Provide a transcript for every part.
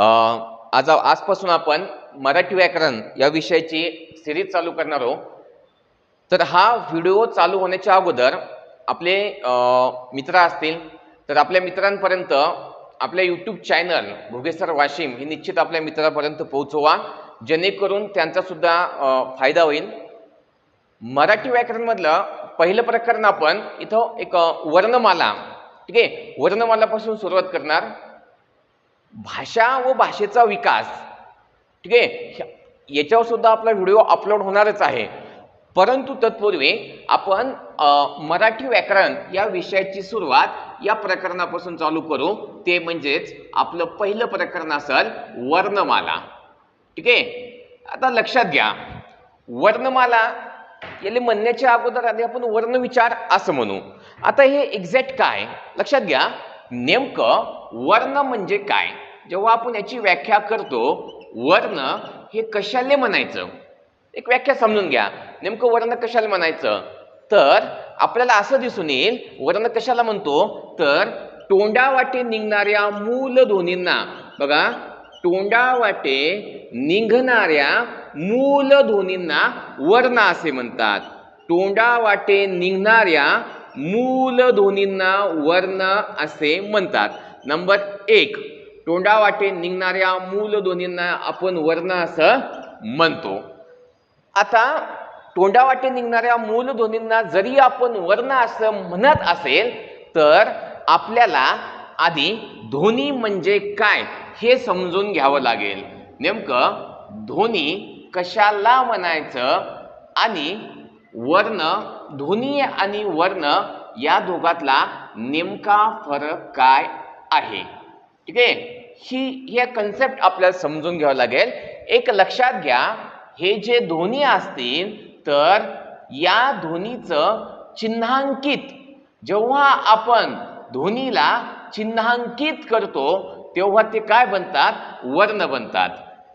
आज आजपासून आपण मराठी व्याकरण या विषयाची सिरीज चालू करणार आहोत. तर हा व्हिडिओ चालू होण्याच्या अगोदर आपले मित्र असतील तर आपल्या मित्रांपर्यंत आपल्या यूट्यूब चॅनल भोगेसर वाशिम हे निश्चित आपल्या मित्रापर्यंत पोहोचवा जेणेकरून त्यांचासुद्धा फायदा होईल. मराठी व्याकरणमधलं पहिलं प्रकरण आपण इथं एक वर्णमाला ठीक आहे? वर्णमालापासून सुरुवात करणार. भाषा व भाषेचा विकास. ठीक आहे? ह्या- याच्यावर सुद्धा आपला व्हिडिओ अपलोड होणारच आहे. परंतु तत्पूर्वी आपण मराठी व्याकरण या विषयाची सुरुवात या प्रकरणापासून चालू करू. ते म्हणजेच आपलं पहिलं प्रकरण असेल वर्णमाला. ठीक आहे? आता लक्षात घ्या. वर्णमाला याला म्हणण्याच्या अगोदर आधी आपण वर्णविचार असं म्हणू. आता हे एक्झॅक्ट काय? लक्षात घ्या. नेमकं वर्ण म्हणजे काय? जेव्हा आपण याची व्याख्या करतो वर्ण हे कशाले म्हणायचं? एक व्याख्या समजून घ्या. नेमकं वर्ण कशाला म्हणायचं? तर आपल्याला असं दिसून येईल वर्ण कशाला म्हणतो? तर तोंडावाटे निघणाऱ्या मूल ध्वनींना बघा तोंडावाटे निघणाऱ्या मूल ध्वनींना वर्ण असे म्हणतात. तोंडावाटे निघणाऱ्या मूल दोन्हींना वर्ण असे म्हणतात. नंबर एक तोंडावाटे निघणाऱ्या मूल दोन्हींना आपण वर्ण असं म्हणतो. आता तोंडावाटे निघणाऱ्या मूल दोन्हींना जरी आपण वर्ण असं म्हणत असेल तर आपल्याला आधी ध्वनी म्हणजे काय हे समजून घ्यावं लागेल. नेमकं ध्वनी कशाला म्हणायचं आणि वर्ण ध्वनी आणि वर्ण या दोघातला नेमका फरक काय आहे? ठीक आहे? ही हे कन्सेप्ट आपल्याला समजून घ्यावं लागेल. एक लक्षात घ्या हे जे ध्वनी असतील तर या ध्वनीचं चिन्हांकित जेव्हा आपण ध्वनीला चिन्हांकित करतो तेव्हा ते काय बनतात? वर्ण बनतात.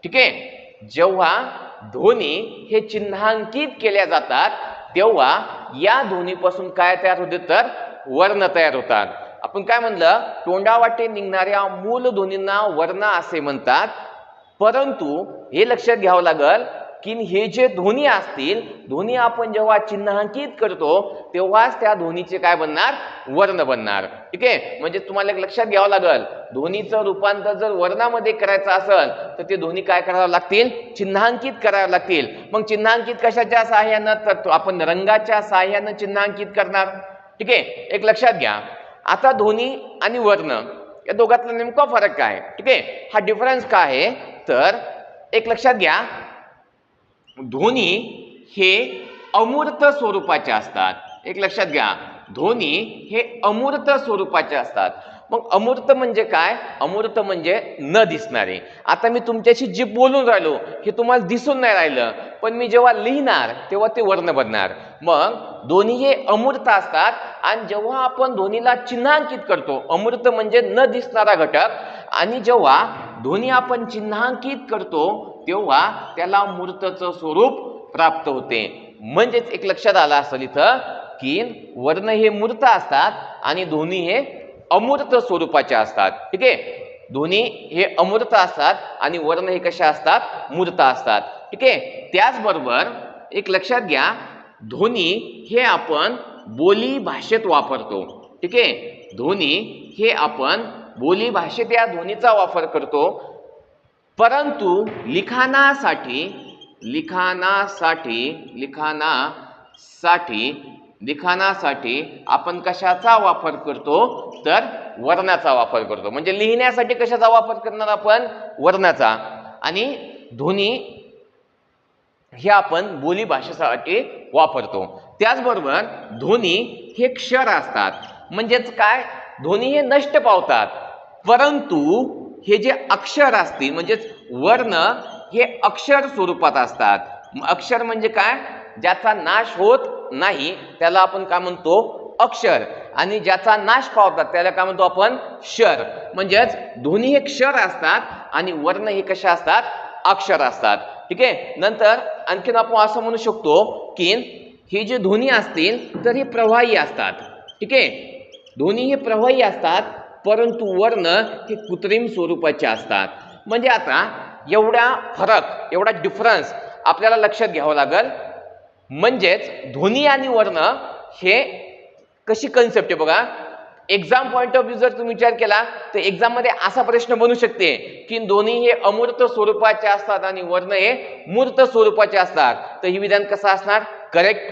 ठीक आहे? जेव्हा ध्वनी हे चिन्हांकित केल्या जातात तेव्हा या दोन्हीपासून काय तयार होते तर वर्ण तयार होतात. आपण काय म्हणलं? तोंडावाटे निघणाऱ्या मूल ध्वनींना वर्ण असे म्हणतात. परंतु हे लक्षात घ्यावं लागल की हे जे ध्वनी असतील ध्वनी आपण जेव्हा चिन्हांकित करतो तेव्हाच त्या ध्वनीचे काय बनणार? वर्ण बनणार. ठीक आहे? म्हणजे तुम्हाला एक लक्षात घ्यावं लागेल ध्वनीचं रूपांतर जर वर्णामध्ये करायचं असेल तर ते ध्वनी काय करावं लागतील? चिन्हांकित करावं लागतील. मग चिन्हांकित कशाच्या सहाय्यानं? तर आपण रंगाच्या सहाय्यानं चिन्हांकित करणार. ठीक आहे? एक लक्षात घ्या. आता ध्वनी आणि वर्ण या दोघातला नेमका फरक काय? ठीक आहे? हा डिफरन्स काय आहे? तर एक लक्षात घ्या. ध्वनी हे अमूर्त स्वरूपाचे असतात. एक लक्षात घ्या ध्वनी हे अमूर्त स्वरूपाचे असतात. मग अमूर्त म्हणजे काय? अमूर्त म्हणजे न दिसणारे. आता मी तुमच्याशी जे बोलून राहिलो हे तुम्हाला दिसून नाही राहिलं पण मी जेव्हा लिहिणार तेव्हा ते वर्ण बनणार. मग दोन्ही हे अमूर्त असतात आणि जेव्हा आपण ध्वनीला चिन्हांकित करतो अमूर्त म्हणजे न दिसणारा घटक आणि जेव्हा ध्वनी आपण चिन्हांकित करतो तेव्हा त्याला मूर्तचं स्वरूप प्राप्त होते. म्हणजेच एक लक्षात आलं असेल इथं की वर्ण हे मूर्त असतात आणि ध्वनी हे अमूर्त स्वरूपाचे असतात. ठीक आहे? ध्वनी हे अमूर्त असतात आणि वर्ण हे कशा असतात? मूर्त असतात. ठीक आहे? त्याचबरोबर एक लक्षात घ्या ध्वनी हे आपण बोली भाषेत वापरतो. ठीक आहे? ध्वनी हे आपण बोली भाषेत या ध्वनीचा वापर करतो. परंतु लिखाणासाठी लिखाणासाठी लिखाणासाठी लिखाणासाठी आपण कशाचा वापर करतो? तर वर्णाचा वापर करतो. म्हणजे लिहिण्यासाठी कशाचा वापर करणार आपण? वर्णाचा. आणि ध्वनी हे आपण बोली भाषेसाठी वापरतो. त्याचबरोबर ध्वनी हे क्षर असतात. म्हणजेच काय? ध्वनी हे नष्ट पावतात. परंतु हे जे अक्षर असतील म्हणजेच वर्ण हे अक्षर स्वरूपात असतात. अक्षर म्हणजे काय? ज्याचा नाश होत नाही त्याला आपण काय म्हणतो? अक्षर. आणि ज्याचा नाश पावतात त्याला काय म्हणतो आपण? शर. म्हणजेच ध्वनी हे क्षर असतात आणि वर्ण हे कसे असतात? अक्षर असतात. ठीक आहे? नंतर आणखीन आपण असं म्हणू शकतो की हे जे ध्वनी असतील तर हे प्रवाही असतात. ठीक आहे? ध्वनी हे प्रवाही असतात परंतु वर्ण हे कृत्रिम स्वरूपाचे असतात. म्हणजे आता एवढा फरक एवढा डिफरन्स आपल्याला लक्षात घ्यावं लागेल. म्हणजेच ध्वनी आणि वर्ण हे कशी कन्सेप्ट आहे बघा. एक्झाम पॉईंट ऑफ व्ह्यू जर तुम्ही विचार केला तर एक्झाममध्ये असा प्रश्न बनू शकते की दोन्ही हे अमूर्त स्वरूपाचे असतात आणि वर्ण हे मूर्त स्वरूपाचे असतात. तर ही विधान कसं असणार? करेक्ट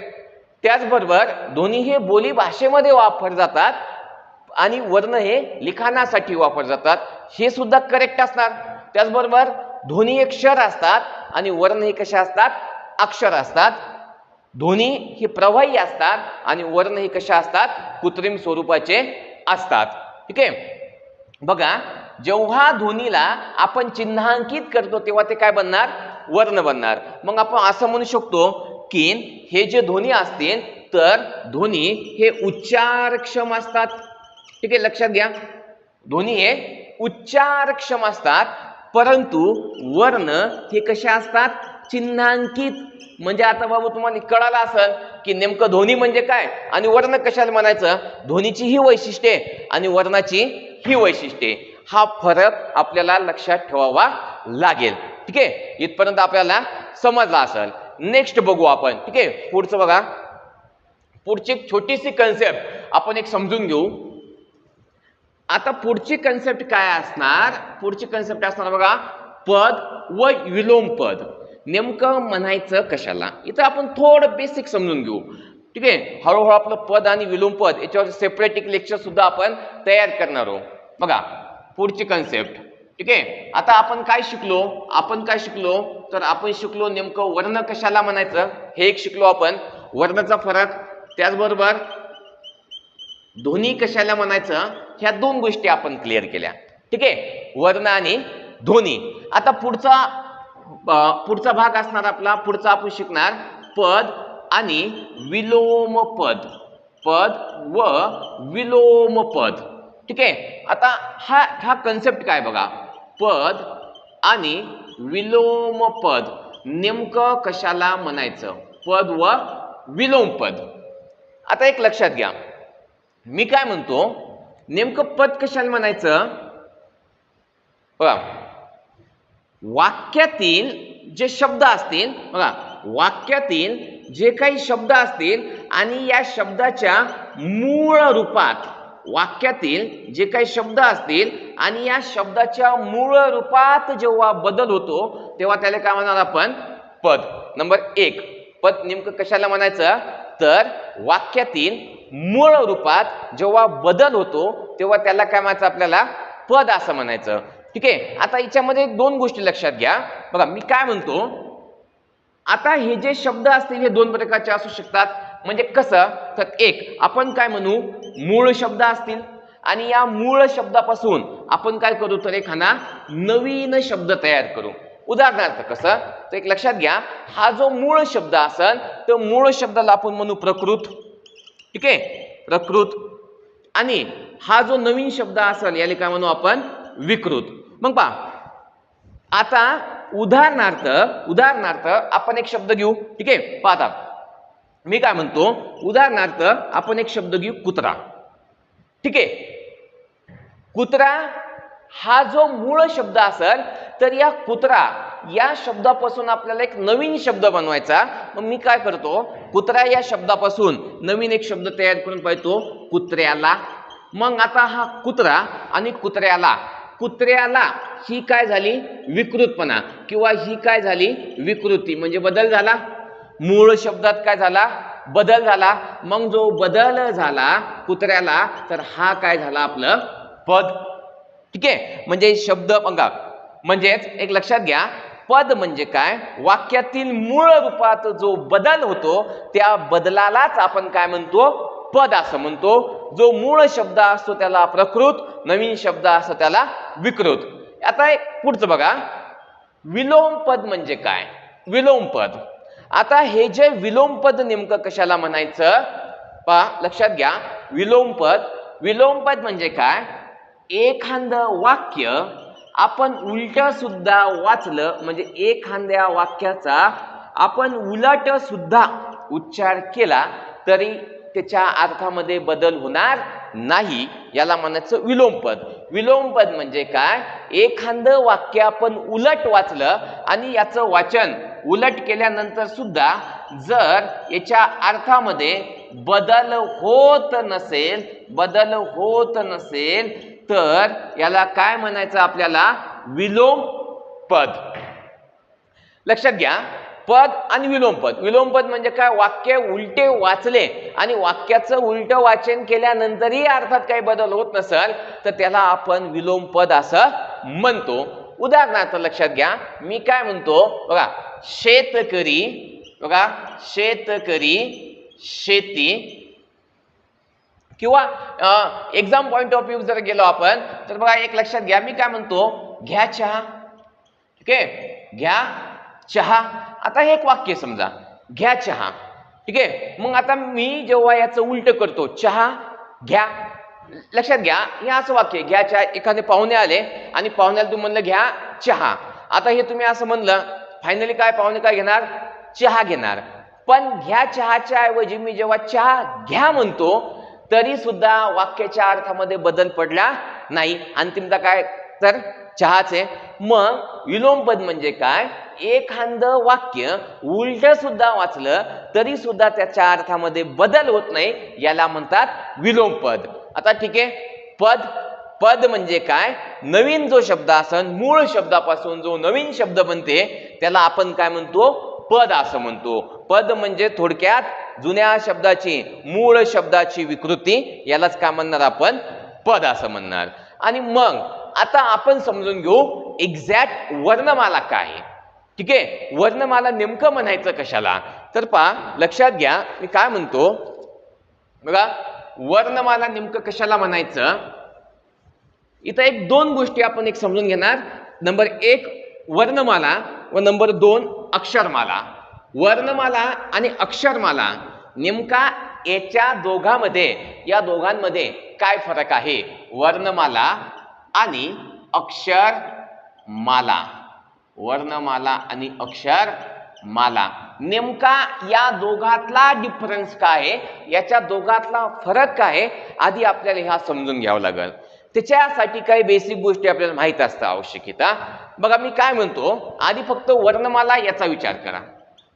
त्याचबरोबर दोन्ही हे बोली भाषेमध्ये वापर जातात. आणि वर्ण हे लिखाणासाठी वापर जातात. हे सुद्धा करेक्ट असणार. त्याचबरोबर ध्वनी अक्षर क्षर असतात आणि वर्ण हे कसे असतात? अक्षर असतात. ध्वनी हे प्रवाही असतात आणि वर्ण हे कशा असतात? कृत्रिम स्वरूपाचे असतात. ठीक आहे? बघा जेव्हा ध्वनीला आपण चिन्हांकित करतो तेव्हा ते काय बनणार? वर्ण बनणार. मग आपण असं म्हणू शकतो की हे जे ध्वनी असतील तर ध्वनी हे उच्चारक्षम असतात. ठीक आहे? लक्षात घ्या. ध्वनी हे उच्चारक्षम असतात परंतु वर्ण हे कसे असतात? चिन्हांकित. म्हणजे आता बाबू तुम्हाला कळालं असेल की नेमकं ध्वनी म्हणजे काय आणि वर्ण कशाला म्हणायचं? ध्वनीची ही वैशिष्ट्ये आणि वर्णाची ही वैशिष्ट्ये. हा फरक आपल्याला लक्षात ठेवावा लागेल. ठीक आहे? इथपर्यंत आपल्याला समजला असेल. नेक्स्ट बघू आपण. ठीक आहे? पुढचं बघा. पुढची एक छोटीशी कन्सेप्ट आपण एक समजून घेऊ. आता पुढची कन्सेप्ट काय असणार? पुढची कन्सेप्ट असणार बघा पद व विलोम पद. नेमकं म्हणायचं कशाला? इथं आपण थोडं बेसिक समजून घेऊ. ठीक आहे? हळूहळू आपलं पद आणि विलोम पद याच्यावर सेपरेट एक लेक्चर सुद्धा आपण तयार करणार आहोत. बघा पुढची कन्सेप्ट ठीक आहे? आता आपण काय शिकलो? आपण काय शिकलो? तर आपण शिकलो नेमकं वर्ण कशाला म्हणायचं? हे एक शिकलो आपण. वर्णाचा फरक त्याचबरोबर ध्वनी कशाला म्हणायचं? ह्या दोन गोष्टी आपण क्लिअर केल्या. ठीक आहे? वर्ण आणि ध्वनी. आता पुढचा पुढचा भाग असणार आपला. पुढचा आपण शिकणार पद आणि विलोम पद. पद व विलोम पद. ठीक आहे? आता हा हा कन्सेप्ट काय बघा? पद आणि विलोम पद. नेमकं कशाला म्हणायचं? पद व विलोम पद. आता एक लक्षात घ्या. मी काय म्हणतो? नेमकं पद कशाला म्हणायचं? बघा. वाक्यातील जे शब्द असतील बघा. वाक्यातील जे काही शब्द असतील आणि या शब्दाच्या मूळ रूपात वाक्यातील जे काही शब्द असतील आणि या शब्दाच्या मूळ रूपात जेव्हा बदल होतो तेव्हा त्याला काय म्हणणार आपण? पद. नंबर एक. पद नेमकं कशाला म्हणायचं? तर वाक्यातील मूळ रूपात जेव्हा बदल होतो तेव्हा त्याला काय म्हणायचं आपल्याला? पद असं म्हणायचं. ठीक आहे? आता याच्यामध्ये दोन गोष्टी लक्षात घ्या. बघा मी काय म्हणतो? आता हे जे शब्द असतील हे दोन प्रकारचे असू शकतात. म्हणजे कसं? तर एक आपण काय म्हणू? मूळ शब्द असतील. आणि या मूळ शब्दापासून आपण काय करू? तर एखादा नवीन शब्द तयार करू. उदाहरणार्थ कसं? तर एक लक्षात घ्या हा जो मूळ शब्द असेल तर मूळ शब्दाला आपण म्हणू प्रकृत. ठीक आहे? प्रकृत. आणि हा जो नवीन शब्द असेल याला काय म्हणू आपण? विकृत. मग पहा आता उदाहरणार्थ उदाहरणार्थ आपण एक शब्द घेऊ. ठीक आहे? पाहता मी काय म्हणतो? उदाहरणार्थ आपण एक शब्द घेऊ कुत्रा. ठीक आहे? कुत्रा हा जो मूळ शब्द असेल तर या कुत्रा या शब्दापासून आपल्याला एक नवीन शब्द बनवायचा. मग मी काय करतो? कुत्रा या शब्दापासून नवीन एक शब्द तयार करून पाहतो कुत्र्याला. मग आता हा कुत्रा आणि कुत्र्याला. कुत्र्याला ही काय झाली? विकृतपणा किंवा ही काय झाली? विकृती. म्हणजे बदल झाला? मूळ शब्दात काय झाला? बदल झाला. मग जो बदल झाला कुत्र्याला तर हा काय झाला आपलं? पद. ठीक आहे? म्हणजे शब्द बघा म्हणजेच एक लक्षात घ्या पद म्हणजे काय? वाक्यातील मूळ रूपात जो बदल होतो त्या बदलालाच आपण काय म्हणतो? पद असं म्हणतो. जो मूळ शब्द असतो त्याला प्रकृत नवीन शब्द असतो त्याला विकृत. आता एक पुढचं बघा. विलोम पद म्हणजे काय? विलोम पद. आता हे जे विलोम पद नेमकं कशाला म्हणायचं? पा लक्षात घ्या. विलोम पद. विलोम पद म्हणजे काय? एखादं वाक्य आपण उलट सुद्धा वाचलं म्हणजे एखाद्या वाक्याचा आपण उलट सुद्धा उच्चार केला तरी त्याच्या अर्थामध्ये बदल होणार नाही याला म्हणायचं विलोमपद. विलोमपद म्हणजे काय? एखादं वाक्य आपण उलट वाचलं आणि याचं वाचन उलट केल्यानंतर सुद्धा जर याच्या अर्थामध्ये बदल होत नसेल बदल होत नसेल तर याला काय म्हणायचं आपल्याला? विलोम पद. लक्षात घ्या पद आणि विलोमपद विलोमपद म्हणजे काय? वाक्य उलटे वाचले आणि वाक्याचं उलटं वाचन केल्यानंतरही अर्थात काही बदल होत नसेल तर त्याला आपण विलोमपद असं म्हणतो. उदाहरणार्थ लक्षात घ्या मी काय म्हणतो? बघा शेतकरी बघा शेतकरी शेती किंवा एक्झाम पॉईंट ऑफ व्ह्यू जर गेलो आपण तर बघा एक लक्षात घ्या मी काय म्हणतो? घ्या चहा. ठीक आहे घ्या चहा. आता हे एक वाक्य समजा. घ्या चहा. ठीक? आहे मग आता मी जेव्हा याचं उलट करतो चहा घ्या. लक्षात घ्या हे असं वाक्य घ्या चहा एखादे पाहुणे आले आणि पाहुण्याला तुम्ही म्हणलं घ्या चहा. आता हे तुम्ही असं म्हणलं फायनली काय पाहुणे काय घेणार? चहा घेणार. पण घ्या चहाच्या ऐवजी मी जेव्हा चहा घ्या म्हणतो तरी सुद्धा वाक्याच्या अर्थामध्ये बदल पडला नाही. अंतिमता काय? तर चहाच. आहे मग विलोमपद म्हणजे काय? एखादं वाक्य उलट सुद्धा वाचलं तरी सुद्धा त्याच्या अर्थामध्ये बदल होत नाही याला म्हणतात विलोमपद. आता ठीक आहे. पद पद म्हणजे काय? नवीन जो शब्द असन मूळ शब्दापासून जो नवीन शब्द बनते त्याला आपण काय म्हणतो? पद असं म्हणतो. पद म्हणजे थोडक्यात जुन्या शब्दाची मूळ शब्दाची विकृती यालाच काय म्हणणार आपण? पद असं म्हणणार. आणि मग आता आपण समजून घेऊ एक्झॅक्ट वर्णमाला काय. आहे ठीक आहे? वर्णमाला नेमकं म्हणायचं कशाला? तर पहा लक्षात घ्या मी काय म्हणतो? बघा वर्णमाला नेमकं कशाला म्हणायचं? इथं एक दोन गोष्टी आपण एक समजून घेणार. नंबर एक वर्णमाला. व नंबर दोन अक्षरमाला. वर्णमाला आणि अक्षरमाला नेमका याच्या दोघांमध्ये या दोघांमध्ये काय फरक आहे? वर्णमाला आणि अक्षर माला वर्णमाला आणि अक्षर माला नेमका या दोघातला डिफरन्स काय आहे? याच्या दोघातला फरक काय आहे? आधी आपल्याला ह्या समजून घ्यावं लागेल. त्याच्यासाठी काही बेसिक गोष्टी आपल्याला माहीत असतं आवश्यकता बघा मी काय म्हणतो? आधी फक्त वर्णमाला याचा विचार करा.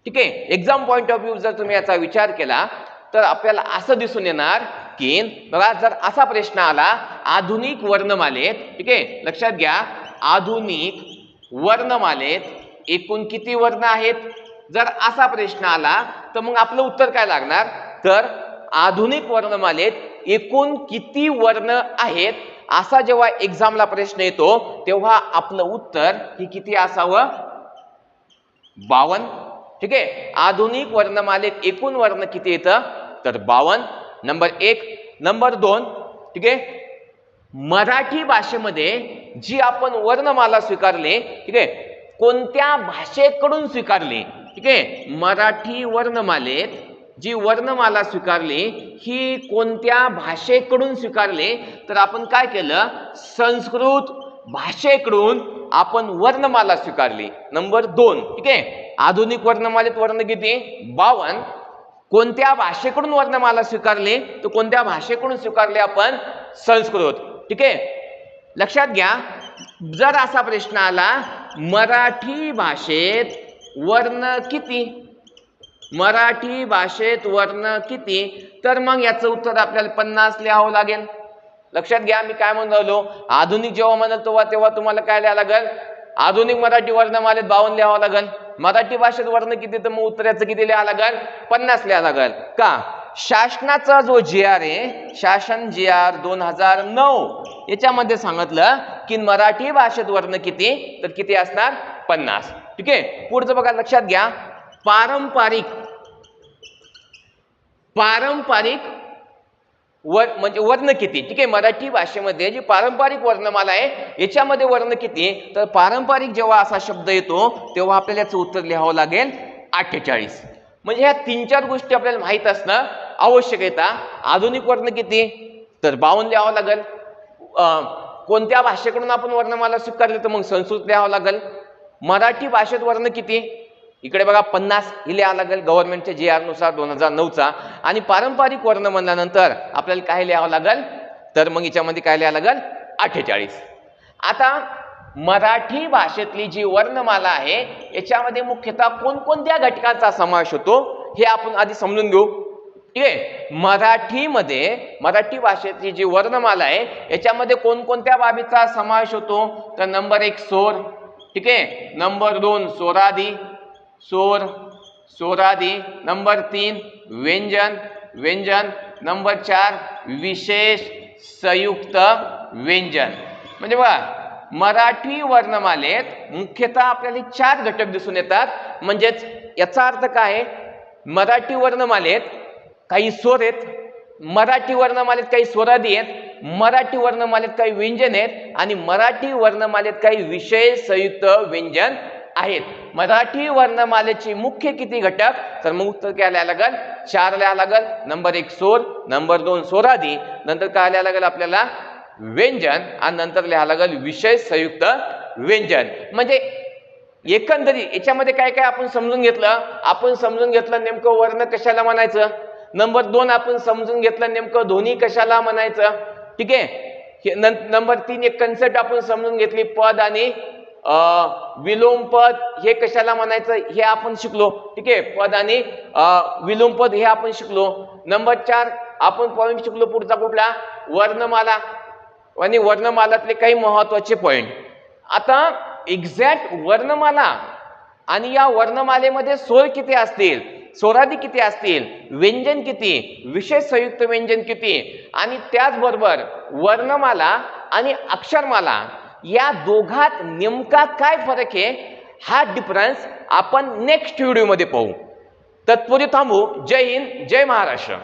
ठीक आहे? एक्झाम पॉईंट ऑफ व्ह्यू जर तुम्ही याचा विचार केला तर आपल्याला असं दिसून येणार की बघा जर असा प्रश्न आला आधुनिक वर्णमालेत ठीक आहे? लक्षात घ्या आधुनिक वर्णमालेत एकूण किती वर्ण आहेत? जर असा प्रश्न आला तर मग आपलं उत्तर काय लागणार? तर आधुनिक वर्णमालेत एकूण किती वर्ण आहेत? असा जेव्हा एक्झामला प्रश्न येतो तेव्हा आपलं उत्तर ही किती असावं? बावन. ठीक आहे? आधुनिक वर्णमालेत एकूण वर्ण किती येतं? तर बावन. नंबर एक. नंबर दोन. ठीक आहे? मराठी भाषेमध्ये जी आपण वर्णमाला स्वीकारली ठीक आहे? कोणत्या भाषेकडून स्वीकारली? ठीक आहे? मराठी वर्णमालेत जी वर्णमाला स्वीकारली ही कोणत्या भाषेकडून स्वीकारली तर आपण काय केलं? संस्कृत भाषेकडून आपण वर्णमाला स्वीकारली. नंबर दोन ठीक आहे? आधुनिक वर्णमालेत वर्ण किती? बावन. कोणत्या भाषेकडून वर्णमाला स्वीकारली? तर कोणत्या भाषेकडून स्वीकारले आपण? संस्कृत. ठीक आहे? लक्षात घ्या जर असा प्रश्न आला मराठी भाषेत वर्ण किती? मराठी भाषेत वर्ण किती? तर मग याचं उत्तर आपल्याला पन्नास लिहावं लागेल. लक्षात घ्या मी काय म्हणून राहिलो आधुनिक जेव्हा म्हणत तेव्हा तेव्हा तुम्हाला काय लिहावं लागेल? आधुनिक मराठी वर्णमालेत बावन्न लिहावं लागेल. मराठी भाषेत वर्ण किती? तर मग उत्तराचं किती लिहावं लागेल? पन्नास लिहावं लागेल. का? शासनाचा जो जी आर आहे शासन जी आर दोन हजार नऊ याच्यामध्ये सांगितलं की मराठी भाषेत वर्ण किती? तर किती असणार? पन्नास. ठीक आहे? पुढचं बघा लक्षात घ्या. पारंपरिक पारंपरिक वर म्हणजे वर्ण किती? ठीक आहे मराठी भाषेमध्ये जी पारंपरिक वर्णमाला आहे याच्यामध्ये वर्ण किती? तर पारंपरिक जेव्हा असा शब्द येतो तेव्हा आपल्याला याचं उत्तर लिहावं लागेल अठ्ठेचाळीस. म्हणजे ह्या तीन चार गोष्टी आपल्याला माहीत असणं आवश्यक आहे. आधुनिक वर्ण किती? तर बावन्न लिहावं लागेल. कोणत्या भाषेकडून आपण वर्णमाला स्वीकारली तर मग संस्कृत लिहावं लागेल. मराठी भाषेत वर्ण किती? इकडे बघा पन्नास ही लिहावं लागेल गव्हर्नमेंटच्या जी आरनुसार दोन हजार नऊचा. आणि पारंपरिक वर्ण म्हणल्यानंतर आपल्याला काय लिहावं लागेल? तर मग याच्यामध्ये काय लिहावं लागेल? अठ्ठेचाळीस. आता मराठी भाषेतली जी वर्णमाला आहे याच्यामध्ये मुख्यतः कोणकोणत्या घटकांचा समावेश होतो? हे आपण आधी समजून घेऊ. ठीक आहे? मराठीमध्ये मराठी भाषेतली जी वर्णमाला आहे याच्यामध्ये कोणकोणत्या बाबीचा समावेश होतो? तर नंबर एक सोर. ठीक आहे? नंबर दोन सोरादी. सोर सोरादी नंबर तीन व्यंजन व्यंजन नंबर चार विशेष संयुक्त व्यंजन. म्हणजे बघा मराठी वर्णमालेत मुख्यतः आपल्याला चार घटक दिसून येतात. म्हणजेच याचा अर्थ काय आहे? मराठी वर्णमालेत काही स्वर आहेत मराठी वर्णमालेत काही स्वरादी आहेत मराठी वर्णमालेत काही व्यंजन आहेत आणि मराठी वर्णमालेत काही विशेष संयुक्त व्यंजन आहेत. मराठी वर्णमालेचे मुख्य किती घटक? तर मग उत्तर काय लिहायला लागल? चार लिहायला लागल. नंबर एक सोर नंबर दोन सोरादी नंतर काय लिहायला लागल आपल्याला? व्यंजन आणि नंतर लिहायला लागल विषय संयुक्त व्यंजन. म्हणजे एकंदरीत याच्यामध्ये काय काय आपण समजून घेतलं? आपण समजून घेतलं नेमकं वर्ण कशाला म्हणायचं? नंबर दोन आपण समजून घेतलं नेमकं ध्वनी कशाला म्हणायचं? ठीक आहे? नंबर तीन एक कन्सेप्ट आपण समजून घेतली पद आणि विलोम पद हे कशाला म्हणायचं? हे आपण शिकलो. ठीक आहे? पद आणि विलोम पद हे आपण शिकलो. नंबर चार आपण पॉईंट शिकलो पुढचा कुठला? वर्णमाला. आणि वर्णमालातले काही महत्त्वाचे पॉईंट आता एक्झॅक्ट वर्णमाला आणि या वर्णमालेमध्ये स्वर किती असतील? स्वरादी किती असतील? व्यंजन किती? विशेष संयुक्त व्यंजन किती? आणि त्याचबरोबर वर्णमाला आणि अक्षरमाला या दोघात नेमका काय फरक आहे? हा डिफरन्स आपण नेक्स्ट व्हिडिओमध्ये पाहू. तत्पूर्वी थांबू. जय हिंद जय महाराष्ट्र.